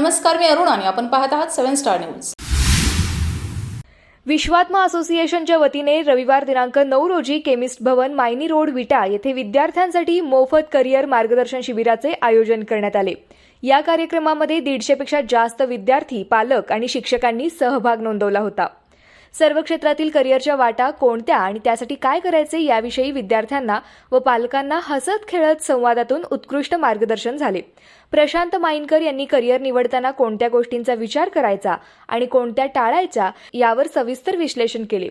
नमस्कार मी अरुण आणि आपण पाहत आहात सेव्हन स्टार न्यूज. विश्वात्मा असोसिएशनच्या वतीने रविवार दिनांक नऊ रोजी केमिस्ट भवन मायनी रोड विटा येथे विद्यार्थ्यांसाठी मोफत करिअर मार्गदर्शन शिबिराचे आयोजन करण्यात आले. या कार्यक्रमामध्ये दीडशेपेक्षा जास्त विद्यार्थी पालक आणि शिक्षकांनी सहभाग नोंदवला होता. सर्व क्षेत्रातील करिअरच्या वाटा कोणत्या आणि त्यासाठी काय करायचे याविषयी विद्यार्थ्यांना व पालकांना हसत खेळत संवादातून उत्कृष्ट मार्गदर्शन झाले. प्रशांत माईनकर यांनी करिअर निवडताना कोणत्या गोष्टींचा विचार करायचा आणि कोणत्या टाळायच्या यावर सविस्तर विश्लेषण केले.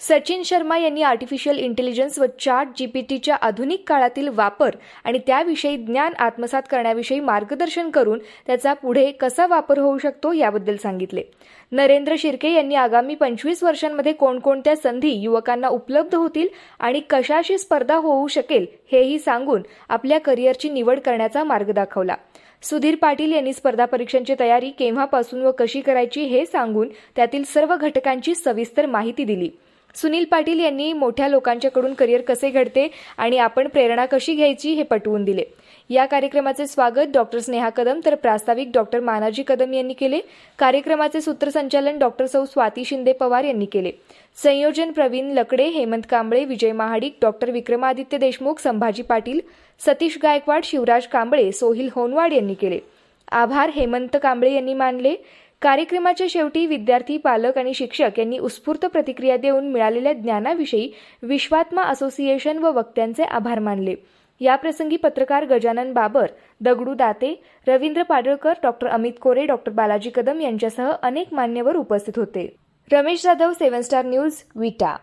सचिन शर्मा यांनी आर्टिफिशियल इंटेलिजन्स व चार्ट जीपीटीच्या आधुनिक काळातील वापर आणि त्याविषयी ज्ञान आत्मसात करण्याविषयी मार्गदर्शन करून त्याचा पुढे कसा वापर होऊ शकतो याबद्दल सांगितले. नरेंद्र शिर्के यांनी आगामी पंचवीस वर्षांमध्ये कोणकोणत्या संधी युवकांना उपलब्ध होतील आणि कशाशी स्पर्धा होऊ शकेल हेही सांगून आपल्या करिअरची निवड करण्याचा मार्ग दाखवला. सुधीर पाटील यांनी स्पर्धा परीक्षांची तयारी केव्हापासून व कशी करायची हे सांगून त्यातील सर्व घटकांची सविस्तर माहिती दिली. सुनील पाटील यांनी मोठ्या लोकांच्याकडून करिअर कसे घडते आणि आपण प्रेरणा कशी घ्यायची हे पटवून दिले. या कार्यक्रमाचे स्वागत डॉक्टर स्नेहा कदम तर प्रास्ताविक डॉक्टर मानाजी कदम यांनी केले. कार्यक्रमाचे सूत्रसंचालन डॉक्टर सौ स्वाती शिंदे पवार यांनी केले. संयोजन प्रवीण लकडे हेमंत कांबळे विजय महाडिक डॉक्टर विक्रमादित्य देशमुख संभाजी पाटील सतीश गायकवाड शिवराज कांबळे सोहिल होनवाड यांनी केले. आभार हेमंत कांबळे यांनी मानले. कार्यक्रमाच्या शेवटी विद्यार्थी पालक आणि शिक्षक यांनी उत्स्फूर्त प्रतिक्रिया देऊन मिळालेल्या ज्ञानाविषयी विश्वात्मा असोसिएशन व वक्त्यांचे आभार मानले. याप्रसंगी पत्रकार गजानन बाबर दगडू दाते रवींद्र पाडळकर डॉक्टर अमित कोरे डॉक्टर बालाजी कदम यांच्यासह अनेक मान्यवर उपस्थित होते. Ramesh Jadhav seven star news Vita.